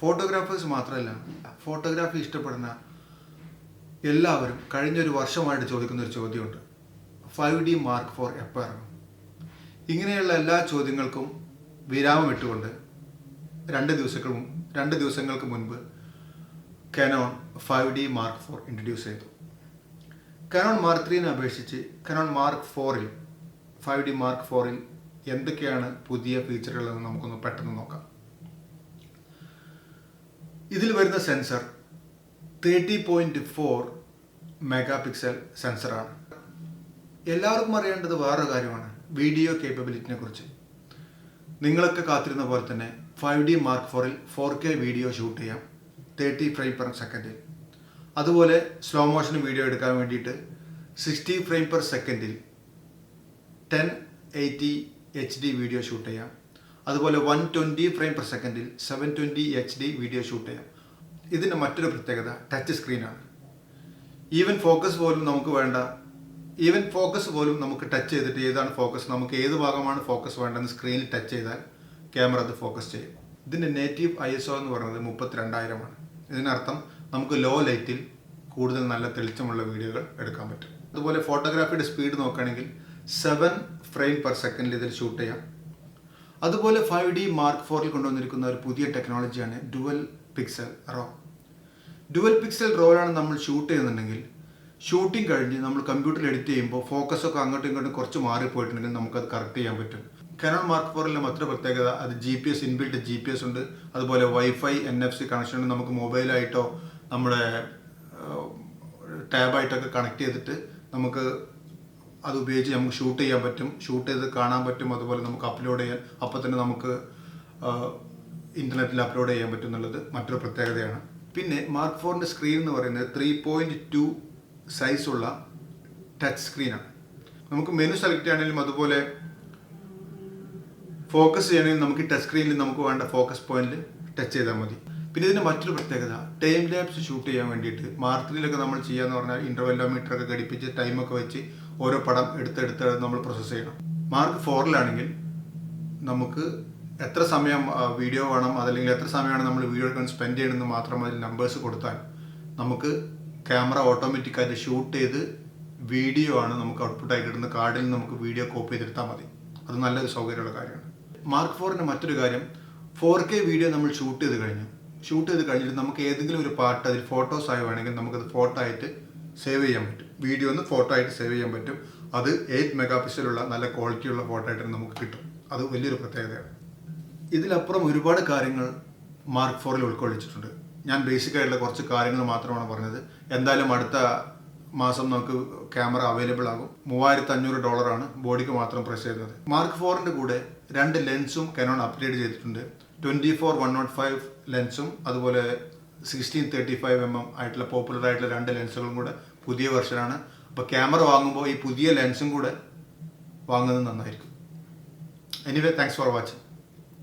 Photographers മാത്രമല്ല photography ഇഷ്ടപ്പെടുന്ന എല്ലാവരും കഴിഞ്ഞൊരു വർഷമായിട്ട് ചോദിക്കുന്ന ഒരു ചോദ്യമുണ്ട്. ഫൈവ് ഡി മാർക്ക് ഫോർ എപ്പോൾ ഇറങ്ങും ഇങ്ങനെയുള്ള എല്ലാ ചോദ്യങ്ങൾക്കും വിരാമം ഇട്ടുകൊണ്ട് രണ്ട് ദിവസങ്ങൾ രണ്ട് ദിവസങ്ങൾക്ക് മുൻപ് Canon five D mark four introduce ചെയ്തു. കനോൺ മാർക്ക് ത്രീനെ അപേക്ഷിച്ച് കനോൺ മാർക്ക് ഫോറിൽ ഫൈവ് ഡി മാർക്ക് ഫോറിൽ എന്തൊക്കെയാണ് പുതിയ ഫീച്ചറുകളെന്ന് നമുക്കൊന്ന് പെട്ടെന്ന് നോക്കാം. ഇതിൽ വരുന്ന sensor thirty point four mega pixel സെൻസറാണ് എല്ലാവർക്കും അറിയേണ്ടത് വേറൊരു കാര്യമാണ്. വീഡിയോ കേപ്പബിലിറ്റിനെ കുറിച്ച്. നിങ്ങളൊക്കെ കാത്തിരുന്ന പോലെ തന്നെ ഫൈവ് ഡി മാർക്ക് ഫോറിൽ ഫോർ കെ വീഡിയോ ഷൂട്ട് ചെയ്യാം. തേർട്ടി ഫ്രെയിം പെർ സെക്കൻഡിൽ അതുപോലെ സ്ലോ മോഷൻ വീഡിയോ എടുക്കാൻ വേണ്ടിയിട്ട് സിക്സ്റ്റി ഫ്രെയിം പെർ സെക്കൻഡിൽ ten eighty H D video shoot ചെയ്യാം. അതുപോലെ വൺ ട്വന്റി ഫ്രെയിം പെർ സെക്കൻഡിൽ seven twenty H D video shoot ചെയ്യാം. ഇതിന്റെ മറ്റൊരു പ്രത്യേകത ടച്ച് സ്ക്രീനാണ് ഈവൻ ഫോക്കസ് പോലും നമുക്ക് വേണ്ട. ഈവൻ ഫോക്കസ് പോലും നമുക്ക് ടച്ച് ചെയ്തിട്ട് ഏതാണ് ഫോക്കസ് നമുക്ക് ഏത് ഭാഗമാണ് ഫോക്കസ് വേണ്ടതെന്ന് സ്ക്രീനിൽ ടച്ച് ചെയ്താൽ ക്യാമറ അത് ഫോക്കസ് ചെയ്യും. ഇതിന്റെ നേറ്റീവ് ഐ എസ് ഒ എന്ന് പറയുന്നത് മുപ്പത്തിരണ്ടായിരമാണ് ഇതിനർത്ഥം നമുക്ക് ലോ ലൈറ്റിൽ കൂടുതൽ നല്ല തെളിച്ചമുള്ള വീഡിയോകൾ എടുക്കാൻ പറ്റും. അതുപോലെ ഫോട്ടോഗ്രാഫിയുടെ സ്പീഡ് നോക്കുകയാണെങ്കിൽ സെവൻ ഫ്രെയിം പെർ സെക്കൻഡിൽ ഇതിൽ ഷൂട്ട് ചെയ്യാം. അതുപോലെ ഫൈവ് ഡി മാർക്ക് ഫോറിൽ കൊണ്ടുവന്നിരിക്കുന്ന ഒരു പുതിയ ടെക്നോളജിയാണ് dual pixel raw dual pixel റോയിലാണ് നമ്മൾ ഷൂട്ട് ചെയ്യുന്നുണ്ടെങ്കിൽ ഷൂട്ടിംഗ് കഴിഞ്ഞ് നമ്മൾ കമ്പ്യൂട്ടറിൽ എഡിറ്റ് ചെയ്യുമ്പോൾ ഫോക്കസ് ഒക്കെ അങ്ങോട്ടും ഇങ്ങോട്ടും കുറച്ച് മാറിപ്പോയിട്ടുണ്ടെങ്കിൽ നമുക്കത് കറക്റ്റ് ചെയ്യാൻ പറ്റും. കനോൺ മാർക്ക് ഫോറിലെ മറ്റൊരു പ്രത്യേകത അത് G P S inbuilt G P S ഉണ്ട്. അതുപോലെ wifi N F C connection ഉണ്ട്. നമുക്ക് മൊബൈലായിട്ടോ നമ്മുടെ ടാബായിട്ടൊക്കെ കണക്ട് ചെയ്തിട്ട് നമുക്ക് അത് ഉപയോഗിച്ച് നമുക്ക് ഷൂട്ട് ചെയ്യാൻ പറ്റും. ഷൂട്ട് ചെയ്ത് കാണാൻ പറ്റും. അതുപോലെ നമുക്ക് അപ്ലോഡ് ചെയ്യാൻ. അപ്പോൾ തന്നെ നമുക്ക് ഇന്റർനെറ്റിൽ അപ്ലോഡ് ചെയ്യാൻ പറ്റും എന്നുള്ളത് മറ്റൊരു പ്രത്യേകതയാണ്. പിന്നെ മാർക്ക് ഫോറിന്റെ സ്ക്രീൻ എന്ന് പറയുന്നത് ത്രീ പോയിന്റ് ടു സൈസുള്ള ടച്ച് സ്ക്രീനാണ് നമുക്ക് മെനു സെലക്ട് ചെയ്യണമെങ്കിലും അതുപോലെ ഫോക്കസ് ചെയ്യണമെങ്കിൽ നമുക്ക് ടച്ച് സ്ക്രീനിൽ നമുക്ക് വേണ്ട ഫോക്കസ് പോയിന്റിൽ ടച്ച് ചെയ്താൽ മതി. പിന്നെ ഇതിന്റെ മറ്റൊരു പ്രത്യേകത ടൈം ലാപ്സ് ഷൂട്ട് ചെയ്യാൻ വേണ്ടിയിട്ട് മാർക്കിലൊക്കെ നമ്മൾ ചെയ്യാന്ന് പറഞ്ഞാൽ ഇന്റർവെല്ലോമീറ്റർ ഒക്കെ ഘടിപ്പിച്ച് ടൈമൊക്കെ വെച്ച് ഓരോ പടം എടുത്തെടുത്ത് നമ്മൾ പ്രോസസ്സ് ചെയ്യണം. മാർക്ക് ഫോറിലാണെങ്കിൽ നമുക്ക് എത്ര സമയം വീഡിയോ വേണം അതല്ലെങ്കിൽ എത്ര സമയമാണ് നമ്മൾ വീഡിയോ എടുക്കാൻ സ്പെൻഡ് ചെയ്യണമെന്ന് മാത്രം അതിൽ നമ്പേഴ്സ് കൊടുത്താൽ നമുക്ക് ക്യാമറ ഓട്ടോമാറ്റിക്കായിട്ട് ഷൂട്ട് ചെയ്ത് വീഡിയോ ആണ് നമുക്ക് ഔട്ട്പുട്ടായി കിട്ടുന്ന കാർഡിൽ നമുക്ക് വീഡിയോ കോപ്പി ചെയ്തെടുത്താൽ മതി. അത് നല്ലൊരു സൗകര്യമുള്ള കാര്യമാണ്. മാർക്ക് ഫോറിന്റെ മറ്റൊരു കാര്യം ഫോർ കെ വീഡിയോ നമ്മൾ ഷൂട്ട് ചെയ്ത് കഴിഞ്ഞു. ഷൂട്ട് ചെയ്ത് കഴിഞ്ഞിട്ട് നമുക്ക് ഏതെങ്കിലും ഒരു പാർട്ട് അതിൽ ഫോട്ടോസ് ആയി വേണമെങ്കിൽ നമുക്കത് ഫോട്ടോ ആയിട്ട് സേവ് ചെയ്യാൻ പറ്റും. വീഡിയോ ഒന്ന് ഫോട്ടോ ആയിട്ട് സേവ് ചെയ്യാൻ പറ്റും. അത് എയ്റ്റ് മെഗാ പിക്സലുള്ള നല്ല ക്വാളിറ്റിയുള്ള ഫോട്ടോ ആയിട്ട് നമുക്ക് കിട്ടും. അത് വലിയൊരു പ്രത്യേകതയാണ്. ഇതിലപ്പുറം ഒരുപാട് കാര്യങ്ങൾ മാർക്ക് ഫോറിൽ ഉൾക്കൊള്ളിച്ചിട്ടുണ്ട്. ഞാൻ ബേസിക് ആയിട്ടുള്ള കുറച്ച് കാര്യങ്ങൾ മാത്രമാണ് പറഞ്ഞത്. എന്തായാലും അടുത്ത മാസം നമുക്ക് ക്യാമറ അവൈലബിൾ ആകും. മൂവായിരത്തി അഞ്ഞൂറ് ഡോളറാണ് ബോഡിക്ക് മാത്രം പ്രൈസ് ചെയ്യുന്നത്. മാർക്ക് ഫോറിന്റെ കൂടെ രണ്ട് ലെൻസും കനോൺ അപ്ഗ്രേഡ് ചെയ്തിട്ടുണ്ട്. Twenty four one nought five ലെൻസും അതുപോലെ sixteen thirty five M M ആയിട്ടുള്ള പോപ്പുലർ ആയിട്ടുള്ള രണ്ട് ലെൻസുകളും കൂടെ പുതിയ വെർഷനാണ് അപ്പോൾ ക്യാമറ വാങ്ങുമ്പോൾ ഈ പുതിയ ലെൻസും കൂടെ വാങ്ങുന്നത് നന്നായിരിക്കും. Anyway thanks for watching